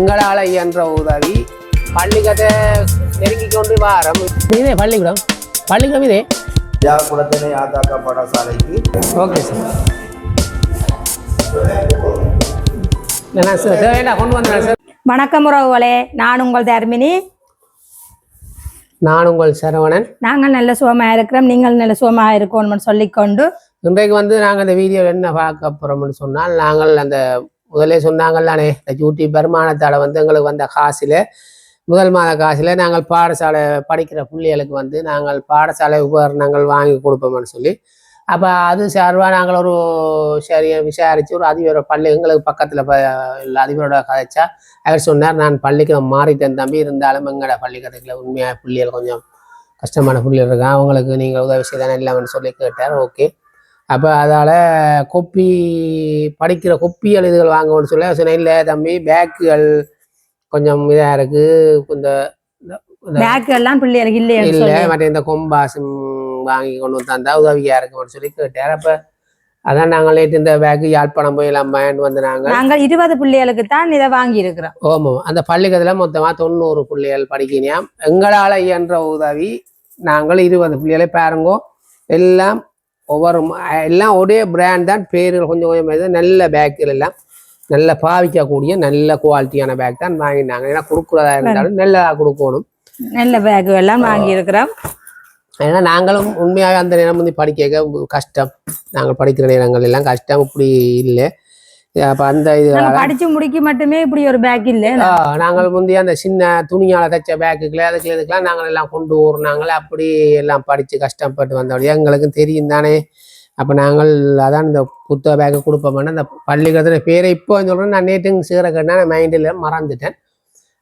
உங்களால் இயன்ற உதவி. பள்ளிக்கத்தை நெருங்கி கொண்டு வாரம். இதே பள்ளிக்கூடம். பள்ளிக்கூடம் இதே. யாழ்குளத்தினை ஆதாக்க பாடசாலைக்கு. Okay sir. நான் சார் தேவையா கொண்டு வந்தேன் சார். வணக்கம் உறவுகளே. நான் உங்கள் தர்மினி. நான் உங்கள் சரவணன். நாங்கள் நல்ல சுகமாக இருக்கிறோம். நீங்கள் நல்ல சுகமாக இருக்கணும்னு சொல்லிக்கொண்டு. இன்றைக்கு வந்து நாங்கள் இந்த வீடியோவில் என்ன பார்க்க போகிறோம்னு சொன்னால் நாங்கள் அந்த முதலே சொன்னாங்கல்லானே இந்த ஜூட்டி பெருமானத்தால் வந்து எங்களுக்கு வந்த காசில் முதல் மாத காசில் நாங்கள் பாடசாலை படிக்கிற பிள்ளைகளுக்கு வந்து நாங்கள் பாடசாலை உபகரணங்கள் வாங்கி கொடுப்போம்னு சொல்லி அப்போ அது சார்பாக நாங்கள் ஒரு சரி விசாரித்து ஒரு அதிபரோட பள்ளி எங்களுக்கு பக்கத்தில் உள்ள அதிபரோட கதைச்சா அவர் சொன்னார் நான் பள்ளிக்கு மாறிட்டேன் தம்பி இருந்தாலும் எங்களோட பள்ளிக்கூடத்தில் உண்மையாக பிள்ளைகள் கொஞ்சம் கஷ்டமான பிள்ளைகள் இருக்கான் அவங்களுக்கு நீங்கள் உதவி செய்தானே இல்லைன்னு சொல்லி கேட்டார் ஓகே. அப்போ அதால் கொப்பி படிக்கிற கொப்பி எழுதுகள் வாங்கணும்னு சொல்ல சொன்னேன் இல்லை. தம்பி பேக்குகள் கொஞ்சம் இதாக இருக்குது இந்த பேக் எல்லாம் பிள்ளைகளுக்கு இல்லை சொல்லி. மற்ற இந்த கொம்பாசும் வாங்கி கொண்டு வந்து தந்தா உதவியாக இருக்கும்னு சொல்லி கேட்டார் அப்போ அதான் நாங்கள் நேற்று இந்த பேக்கு யாழ்ப்பாணம் போய் எல்லாம் பயன் வந்து நாங்கள் நாங்கள் இருபது பிள்ளைகளுக்கு தான் இதை வாங்கி இருக்கிறோம் ஓமோ அந்த பள்ளிக்கூடத்தில் மொத்தமாக தொண்ணூறு பிள்ளைகள் படிக்கினியாம். எங்களால் இயன்ற உதவி நாங்கள் இருபது பிள்ளைகளை பாருங்கோ. எல்லாம் ஒவ்வொரு எல்லாம் ஒரே பிராண்ட் தான். பேர்கள் கொஞ்சம் கொஞ்சம் நல்ல பேக்குகள் எல்லாம். நல்ல பாவிக்கக்கூடிய நல்ல குவாலிட்டியான பேக் தான் வாங்கினாங்க ஏன்னா கொடுக்குறதா இருந்தாலும் நல்லதாக கொடுக்கணும். நல்ல பேக் எல்லாம் வாங்கி இருக்கிறோம் ஏன்னா நாங்களும் உண்மையாகவே அந்த நேரம் வந்து படிக்க கஷ்டம். நாங்கள் படிக்கிற நேரங்கள் எல்லாம் கஷ்டம். இப்படி இல்லை. அப்போ அந்த இது படிச்சு முடிக்க மட்டுமே இப்படி ஒரு பேக் இல்லை நாங்கள் முந்தைய அந்த சின்ன துணியால தைச்ச பேக்குக்குள்ள அதுக்குள்ள இதுக்கெல்லாம் நாங்கள் எல்லாம் கொண்டு ஊர்னாங்களே அப்படி எல்லாம் படித்து கஷ்டப்பட்டு வந்தோடைய எங்களுக்கும் தெரியும் தானே. அப்போ நாங்கள் அதான் இந்த புத்தக பேக்கை கொடுப்போம்னா அந்த பள்ளிக்கூடத்தில் பேரை இப்போ சொல்கிறேன் நான் நேற்று சீர கேட்டா மைண்டில் மறந்துட்டேன்.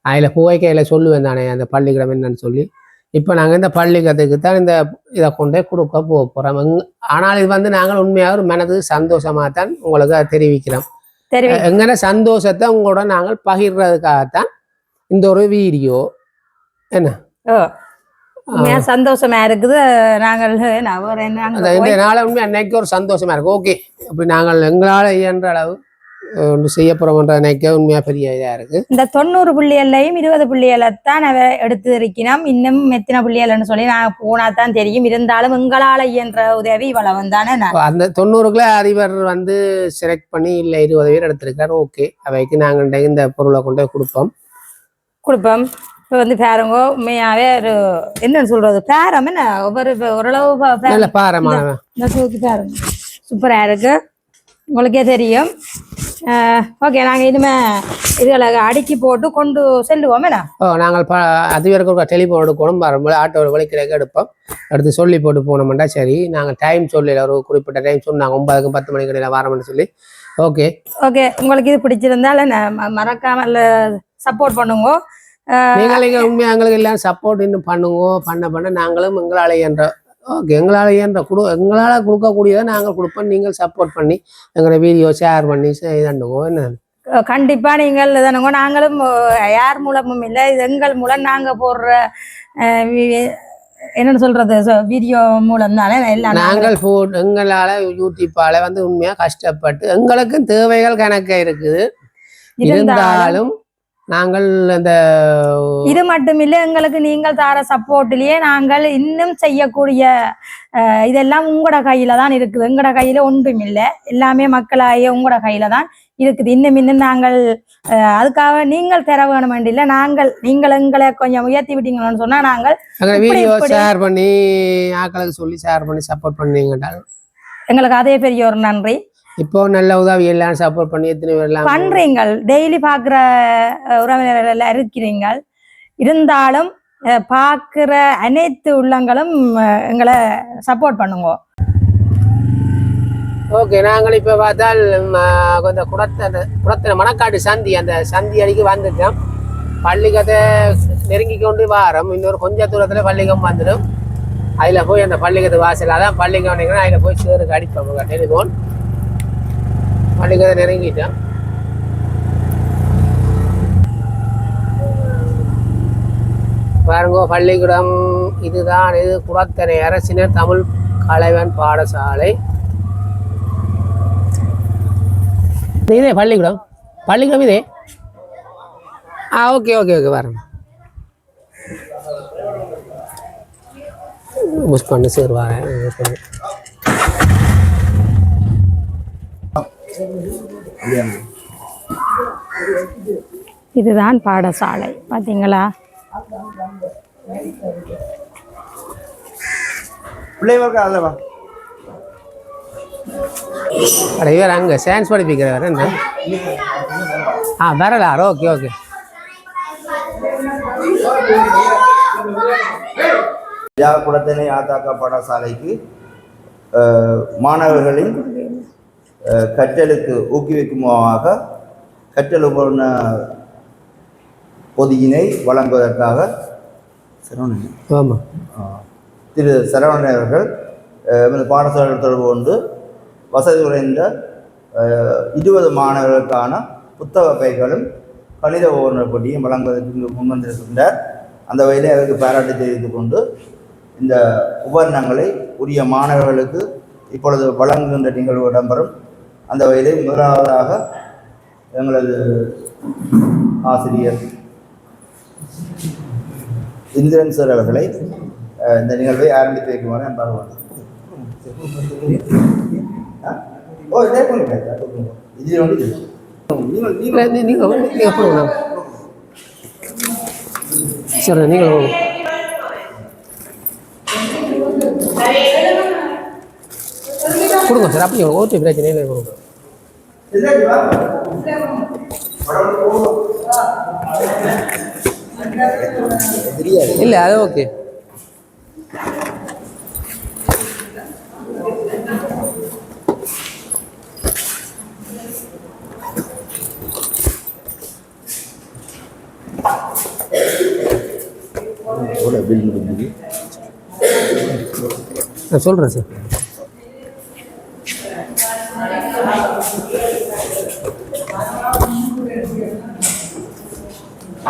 அதில் புகைக்கையில் சொல்லுவேன் தானே அந்த பள்ளிக்கூடம் என்னன்னு சொல்லி. இப்போ நாங்கள் இந்த பள்ளிக்கூடத்துக்கு தான் இந்த இதை கொண்டே கொடுக்க போக போகிறோம் ஆனால் இது வந்து நாங்கள் உண்மையாக ஒரு மனது சந்தோஷமாக தான் உங்களுக்கு தெரிவிக்கிறோம். தெரிவி எங்கன சந்தோஷத்தை உங்களோட நாங்கள் பகிர்றதுக்காகத்தான் இந்த ஒரு வீடியோ. என்ன? சந்தோஷமா இருக்குது. நாங்கள் நான் வேற என்ன அங்க அந்த இந்த போய் நாளை உண்மை அன்னைக்கு ஒரு சந்தோஷமா இருக்கு. ஓகே. அப்படி நாங்கள் எங்களால் இயன்ற அளவு ஒன்று செய்ய போகிறோம்ன்ற அன்னைக்கு உண்மையாக பெரிய இதாக இருக்கு. இந்த தொண்ணூறு புள்ளிகள்லையும் இருபது புள்ளிகளை தான் அவ எடுத்து இருக்கணும் இன்னும் எத்தனை புள்ளிகள்னு சொல்லி நான் போனா தான் தெரியும். இருந்தாலும் எங்களால இயன்ற உதவி இவ்வளவு தானே அந்த தொண்ணூறுக்குள்ள அதிபர் வந்து செலக்ட் பண்ணி இல்லை இருபது பேர் எடுத்திருக்காரு. ஓகே. அவைக்கு நாங்கள் இந்த பொருளை கொண்டு போய் கொடுப்போம். கொடுப்போம். இப்போ வந்து பாருங்க உண்மையாவே ஒரு என்னன்னு சொல்றது? பேரம் என்ன? ஒவ்வொரு ஓரளவு பாரமான இந்த தூக்கி பாருங்க. சூப்பரா இருக்கு. உங்களுக்கே தெரியும். ஓகே நாங்க இனிமே இதுகளை அடுக்கி போட்டு கொண்டு செல்லுவோம் என்ன? ஓ நாங்கள் ப அதிபருக்கு ஒரு டெலிஃபோன் எடுக்கணும் வரும்போது ஆட்டோ வழிக்கிறக்க எடுப்போம். எடுத்து சொல்லி போட்டு போனோம்டா சரி. நாங்கள் டைம் சொல்லல ஒரு குறிப்பிட்ட டைம் சொன்னாங்க ஒன்பதுக்கு பத்து மணிக்கு இடையில வாரம்னு சொல்லி. ஓகே. ஓகே உங்களுக்கு இது பிடிச்சிருந்தால நான் ம- மறக்காம சப்போர்ட் பண்ணுங்க. நீங்கள் உண்மையாக எங்களுக்கு எல்லாம் சப்போர்ட் இன்னும் பண்ணுங்க பண்ண பண்ண நாங்களும் எங்களால் இயன்ற ஓகே எங்களால் இயன்ற கொடு எங்களால் கொடுக்கக்கூடியதை நாங்கள் கொடுப்போம். நீங்கள் சப்போர்ட் பண்ணி எங்களோட வீடியோ ஷேர் பண்ணி இதண்டுங்க என்ன? கண்டிப்பா நீங்கள் தானுங்க. நாங்களும் யார் மூலமும் இல்லை. இது எங்கள் மூலம் நாங்க போடுற என்னன்னு சொல்றது? வீடியோ மூலம் தானே எல்லாம் நாங்க- நாங்கள் எங்களால் யூடியூப்பால் வந்து உண்மையாக கஷ்டப்பட்டு எங்களுக்கும் தேவைகள் கணக்க இருக்குது. இருந்தாலும் நாங்கள் அந்த இது மட்டும் இல்லை எங்களுக்கு நீங்கள் தர சப்போர்ட்லயே நாங்கள் இன்னும் செய்யக்கூடிய இதெல்லாம் உங்களோட கையில தான் இருக்குது. எங்களோட கையில ஒன்றும் இல்லை எல்லாமே மக்களாகிய உங்களோட கையில தான் இருக்குது. இன்னும் இன்னும் நாங்கள் அதுக்காக நீங்கள் தர வேணும் இல்லை. நாங்கள் நீங்கள் எங்களை கொஞ்சம் உயர்த்தி விட்டீங்கன்னு சொன்னா நாங்கள் வீடியோ. ஷேர் பண்ணி ஆக்களுக்கு சொல்லி ஷேர் பண்ணி சப்போர்ட் பண்ணீங்கட்டால் எங்களுக்கு அதே பெரிய ஒரு நன்றி. இப்போ நல்ல உதவி எல்லாம் சப்போர்ட் பண்ணி எத்தனை பேர் எல்லாம் பண்றீங்கள். டெய்லி பாக்குற உறவினர்கள் எல்லாம் இருக்கிறீங்க இருந்தாலும் பாக்குற அனைத்து உள்ளங்களும் எங்களை சப்போர்ட் பண்ணுங்க. ஓகே நாங்கள் இப்போ பார்த்தால் கொஞ்சம் குடத்த அந்த குடத்தின மணக்காட்டு சந்தி அந்த சந்தி அடிக்கு வந்துட்டோம். பள்ளிக்கத்தை நெருங்கி கொண்டு வாரம். இன்னொரு கொஞ்ச தூரத்தில் பள்ளிக்கம் வந்துடும். அதில் போய் அந்த பள்ளிக்கத்து வாசல் அதான் பள்ளிக்கம் வந்தீங்கன்னா அதில் போய் சேருக்கு அடிப்போம். டெலிஃபோன் பள்ளிக்கத்தை நெருங்கிட்டேன் பாருங்கோ பள்ளிக்கூடம் இதுதான். இது குடத்தனை அரசினர் தமிழ் கலைவன் பாடசாலை. இதே பள்ளிக்கூடம்? பள்ளிக்கூடம் இதே? ஆ ஓகே ஓகே ஓகே வரேன் புஷ் பண்ணு சார் வரேன் புஷ் பண்ணு இதுதான் பாடசாலை. பார்த்தீங்களா பிள்ளைங்களுக்கு அல்லவா இவர் அங்கே சயின்ஸ் படிப்பிக்கிறவர் என்ன? ஆ வரலாறு. Okay okay. வியாகுளத்தினை ஆத்தாக்கா பாடசாலைக்கு மாணவர்களின் கற்றலுக்கு ஊக்குவிக்குமாக கற்றல் உபகரண பொதியினை வழங்குவதற்காக சரவணன். ஆமாம் திரு சரவணன் அவர்கள் எமது பாடசாலை தொடர்பு கொண்டு வசதி குறைந்த இருபது மாணவர்களுக்கான புத்தக பைகளும் கணித ஓனர் போட்டியும் வழங்குவதற்கு முன்வந்திருக்கின்றார் அந்த வகையிலே அவருக்கு பாராட்டு தெரிவித்துக் கொண்டு இந்த உபகரணங்களை உரிய மாணவர்களுக்கு இப்பொழுது வழங்குகின்ற நிகழ்வு இடம்பெறும். அந்த வகையிலே முதலாவதாக எங்களது ஆசிரியர் இந்திரன் சார் அவர்களை இந்த நிகழ்வை ஆரம்பித்து வைக்குமாறு அன்பாக? ஓ இதே இதில் வந்து இது. நீங்கள் நீங்கள். நீங்கள் சரி நீங்கள் கொடுங்க சார். அப்படி ஓட்டு பிரச்சனை இல்லை கொடுங்க. தெரியாது இல்லை அது ஓகே. நான் சொல்கிறேன் சார்.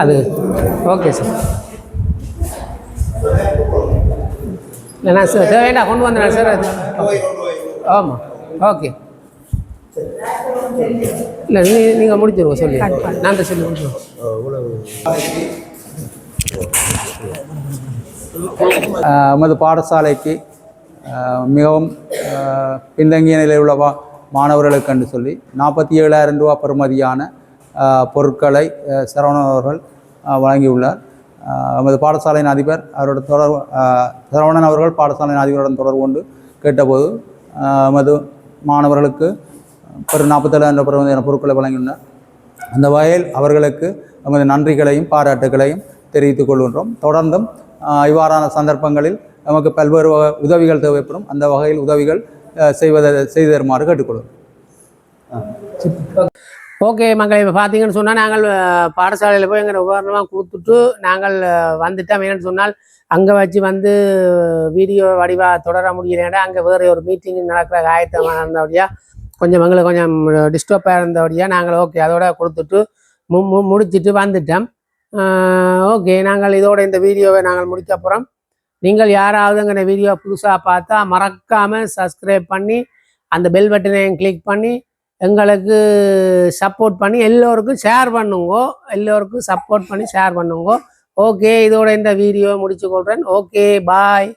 அது ஓகே சார் என்ன சார் வேண்டாம் கொண்டு வந்துடுறேன் சார் அது ஆமாம் ஓகே இல்லை நீ நீங்கள் முடிச்சிருவோம் சொல்லி. நான் தான் சொல்லி முடிச்சிருவோம் நமது பாடசாலைக்கு மிகவும் பின்தங்கிய நிலையில் உள்ள மாணவர்களுக்கு என்று சொல்லி நாற்பத்தி ஏழாயிரம் ரூபா பெறுமதியான பொருட்களை சரவணவர்கள் சரவணன் அவர்கள் வழங்கியுள்ளார். நமது பாடசாலையின் அதிபர் அவரோட தொடர் சரவணன் அவர்கள் பாடசாலையின் அதிபருடன் தொடர்பு கொண்டு கேட்டபோது நமது மாணவர்களுக்கு ஒரு நாற்பத்தேழாயிரம் என பொருட்களை வழங்கியுள்ளார். அந்த வகையில் அவர்களுக்கு நமது நன்றிகளையும் பாராட்டுகளையும் தெரிவித்துக் கொள்கின்றோம். தொடர்ந்தும் இவ்வாறான சந்தர்ப்பங்களில் நமக்கு பல்வேறு உதவிகள் தேவைப்படும். அந்த வகையில் உதவிகள் ஆஹ், செய்வதை செய்து தருமாறு கேட்டுக்கொள்கிறோம். ஓகே மக்களை இப்போ பார்த்தீங்கன்னு சொன்னால் நாங்கள் பாடசாலையில் போய் எங்கள் உபகரணமாக கொடுத்துட்டு நாங்கள் வந்துட்டோம். என்னன்னு சொன்னால் அங்கே வச்சு வந்து வீடியோ வடிவாக தொடர முடியலைன்னா அங்கே வேறு ஒரு மீட்டிங் நடக்கிற ஆயத்தமாக இருந்தபடியாக கொஞ்சம் எங்களுக்கு கொஞ்சம் டிஸ்டர்பாக இருந்தபடியாக நாங்கள் ஓகே அதோட கொடுத்துட்டு மு மு முடிச்சிட்டு வந்துட்டோம். ஓகே நாங்கள் இதோட இந்த வீடியோவை நாங்கள் முடிக்க போகிறோம் நீங்கள் யாராவது எங்கள் வீடியோ புதுசாக பார்த்தா மறக்காமல் சப்ஸ்கிரைப் பண்ணி அந்த பெல் பட்டனையும் கிளிக் பண்ணி எங்களுக்கு சப்போர்ட் பண்ணி எல்லோருக்கும் ஷேர் பண்ணுங்க. எல்லோருக்கும் சப்போர்ட் பண்ணி ஷேர் பண்ணுங்க. ஓகே இதோட இந்த வீடியோ முடிச்சு கொள்கிறேன் ஓகே பாய்